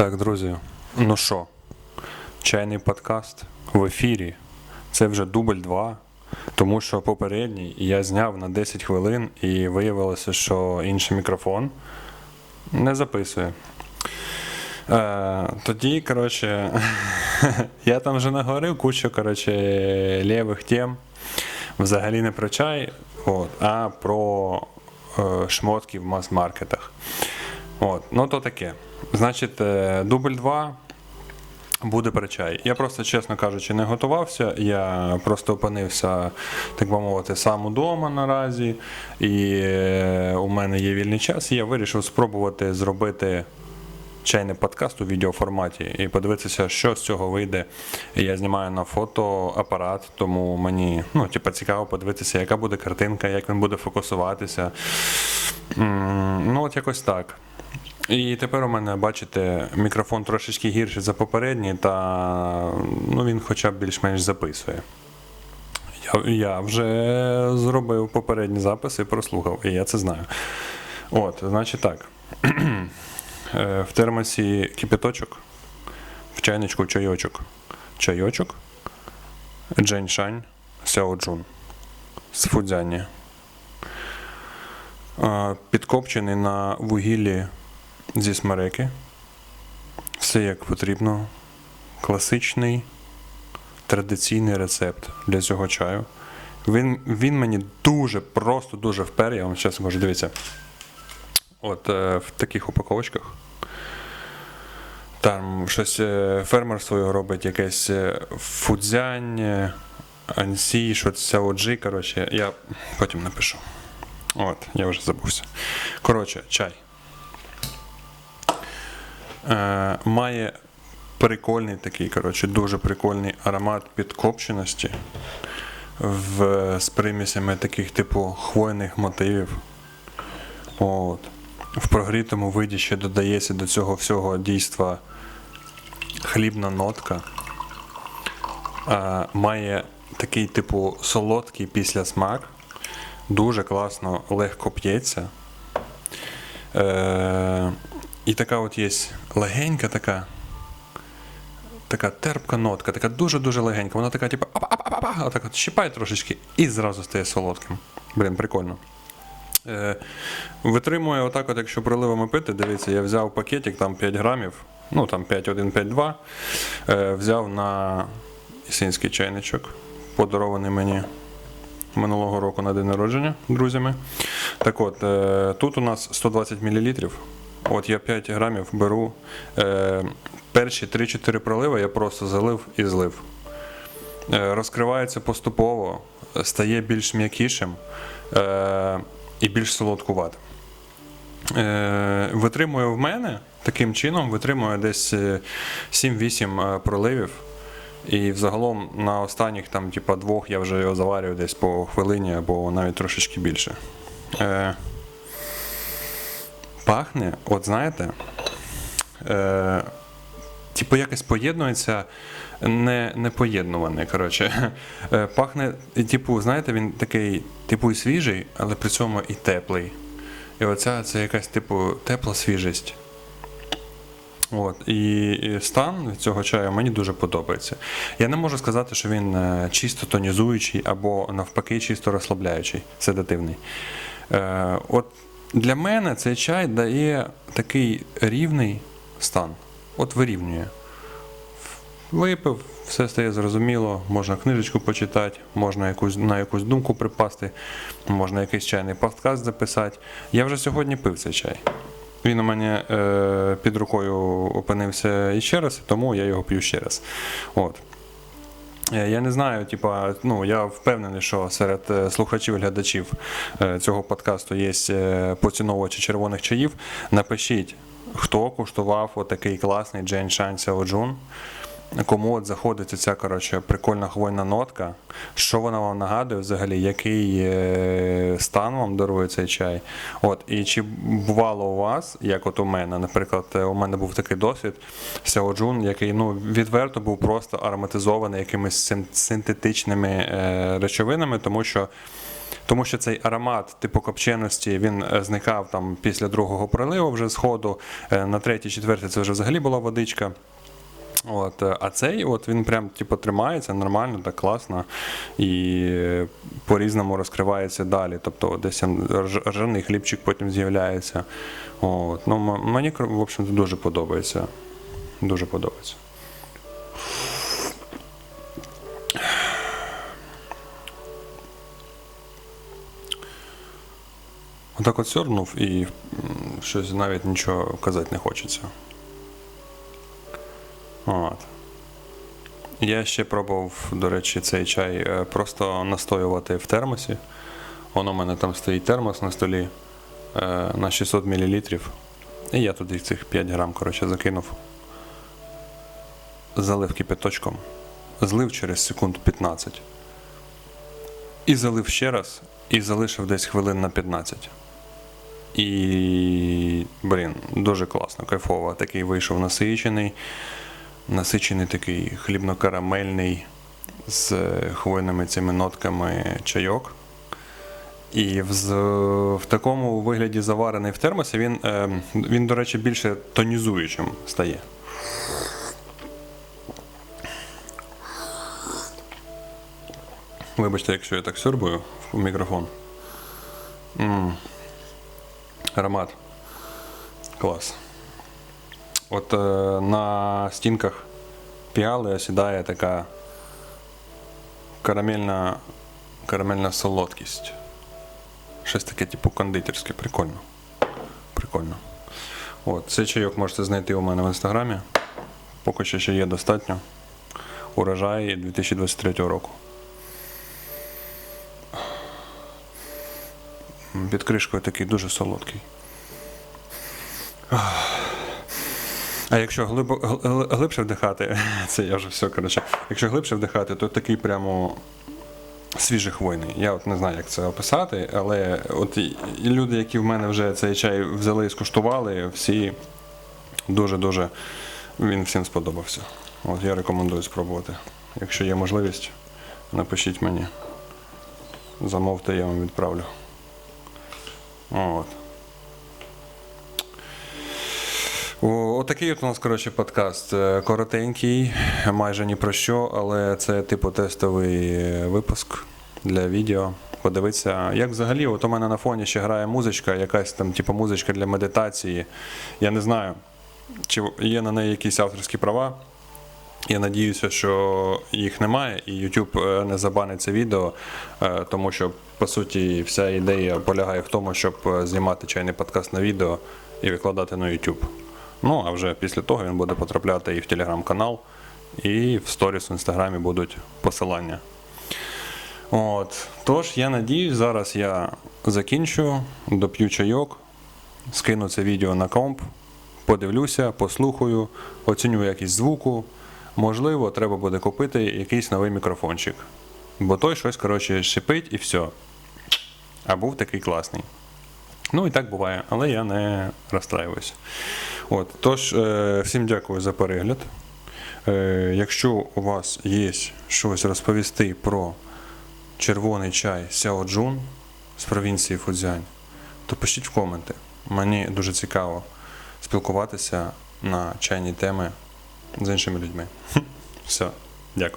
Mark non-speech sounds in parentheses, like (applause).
Так, друзі, ну що, чайний подкаст в ефірі. Це вже дубль 2, тому що попередній я зняв на 10 хвилин і виявилося, що інший мікрофон не записує. Е, тоді, коротше, (laughs) я там вже наговорив кучу коротше, лівих тем. Взагалі не про чай, от, а про е, шмотки в мас-маркетах. От, ну то таке. Значить, е, дубль 2 буде про чай. Я просто, чесно кажучи, не готувався. Я просто опинився, так би мовити, сам удома наразі. І е, у мене є вільний час, і я вирішив спробувати зробити чайний подкаст у відеоформаті і подивитися, що з цього вийде. Я знімаю на фотоапарат, тому мені ну, типу, цікаво подивитися, яка буде картинка, як він буде фокусуватися. Ну, от якось так. І тепер у мене, бачите, мікрофон трошечки гірший за попередній, та ну, він хоча б більш-менш записує. Я, я вже зробив попередні записи, прослухав, і я це знаю. От, значить так. (clears throat) Е, В термосі кипяточок, в чайничку чайочок. Чайочок, дженьшань, сяоджун з фудзяння. Е, Підкопчений на вугіллі зі смереки. Все як потрібно. Класичний традиційний рецепт для цього чаю. Він, він мені дуже, просто дуже впер, я вам чесно кажу, дивіться. От е, в таких упаковочках. Там щось е, фермерство його робить, якесь е, фудзянь, е, ансі, щось сяоджі, коротше, я потім напишу. От, я вже забувся. Коротше, чай. Е, має прикольний такий, коротше, дуже прикольний аромат підкопченості в, з примісями таких типу хвойних мотивів. От. В прогрітому виді ще додається до цього всього дійства хлібна нотка. Е, має такий типу солодкий післясмак. Дуже класно, легко п'ється. Е, і така от є легенька така. Така терпка нотка, така дуже-дуже легенька. Вона така, типу, отак от щипає трошечки і зразу стає солодким. Блін, прикольно. Е, витримує отак, от, якщо приливами пити, дивіться, я взяв пакетик, там 5 грамів, ну там 5,1-5,2. Е, взяв на ісинський чайничок, подарований мені минулого року на день народження друзями. Так от, е, тут у нас 120 мл. От я 5 грамів беру. Е, перші 3-4 проливи я просто залив і злив. Е, розкривається поступово, стає більш м'якішим е, і більш солодкуватим. Е, витримує в мене таким чином, витримує десь е, 7-8 е, проливів. І взагалом на останніх там, типа, двох я вже його заварюю десь по хвилині або навіть трошечки більше. Е, пахне, от знаєте, е, типу якось поєднується не, не поєднуване. Коротше. Е, пахне, типу, знаєте, він такий, типу, і свіжий, але при цьому і теплий. І оця це якась, типу, тепла свіжість. От, і, і стан цього чаю мені дуже подобається. Я не можу сказати, що він е, чисто тонізуючий або навпаки чисто розслабляючий, седативний. Е, от для мене цей чай дає такий рівний стан. От вирівнює. Випив, все стає зрозуміло, можна книжечку почитати, можна якусь, на якусь думку припасти, можна якийсь чайний подкаст записати. Я вже сьогодні пив цей чай. Він у мене е, під рукою опинився іще раз, тому я його п'ю ще раз. От. Е, Я не знаю, типа, ну я впевнений, що серед е, слухачів і глядачів е, цього подкасту є поціновувачі червоних чаїв. Напишіть, хто куштував отакий класний Джейн Шан Сяоджун. Кому от заходить ця коротше, прикольна хвойна нотка, що вона вам нагадує взагалі, який е, стан вам дарує цей чай? От, і чи бувало у вас, як от у мене, наприклад, е, у мене був такий досвід Сяоджун, який ну, відверто був просто ароматизований якимись синтетичними е, речовинами, тому що тому що цей аромат типу копченості він зникав там після другого приливу вже. Е, На третій, четвертий це вже взагалі була водичка. От, е, а цей от він прям типу, тримається нормально, так класно і по-різному розкривається далі. Тобто десь ржаний хлібчик потім з'являється. От, ну, мені в общем, дуже подобається. Дуже подобається. Отак от сьорнув і щось навіть нічого казати не хочеться. От. Я ще пробував, до речі, цей чай е, просто настоювати в термосі. Воно у мене там стоїть термос на столі е, на 600 мл. І я туди цих 5 грам коротше, закинув. Залив кипяточком. Злив через секунд 15. І залив ще раз, і залишив десь хвилин на 15. І, блін, дуже класно, кайфово. Такий вийшов насичений насичений такий хлібно-карамельний з е, хвойними цими нотками чайок. І в, в такому вигляді заварений в термосі, він, е, він, до речі, більше тонізуючим стає. Вибачте, якщо я так сьорбую в мікрофон. м Аромат. Клас. От е, на стінках піали осідає така карамельна, карамельна солодкість. Щось таке, типу, кондитерське, прикольно. Прикольно. От, цей чайок можете знайти у мене в інстаграмі. Поки що ще є достатньо. Урожай 2023 року. Під кришкою такий дуже солодкий. А якщо глибо, гл- гл- глибше вдихати, (laughs) це я вже все, коротше. Якщо глибше вдихати, то такий прямо свіжохвойний. Я от не знаю, як це описати, але от і люди, які в мене вже цей чай взяли і скуштували, всі дуже-дуже він всім сподобався. От я рекомендую спробувати. Якщо є можливість, напишіть мені. Замовте, я вам відправлю. От. О, Отакий от у нас, коротше, подкаст. Е, Коротенький, майже ні про що, але це типу тестовий е, випуск для відео. Подивитися, як взагалі, от у мене на фоні ще грає музичка, якась там, типу, музичка для медитації. Я не знаю, чи є на неї якісь авторські права. Я надіюся, що їх немає, і YouTube е, не забанить це відео, тому що по суті вся ідея полягає в тому, щоб знімати чайний подкаст на відео і викладати на YouTube. Ну а вже після того він буде потрапляти і в телеграм-канал, і в сторіс в інстаграмі будуть посилання. От. Тож, я надіюсь, зараз я закінчу, доп'ю чайок, скину це відео на комп, подивлюся, послухаю, оціню якість звуку. Можливо, треба буде купити якийсь новий мікрофончик. Бо той щось, коротше, шипить і все. А був такий класний. Ну і так буває, але я не розстраююся. От, тож, е, всім дякую за перегляд. Е, якщо у вас є щось розповісти про червоний чай Сяоджун з провінції Фудзянь, то пишіть в коменти. Мені дуже цікаво спілкуватися на чайні теми з іншими людьми. (laughs) Все, дякую.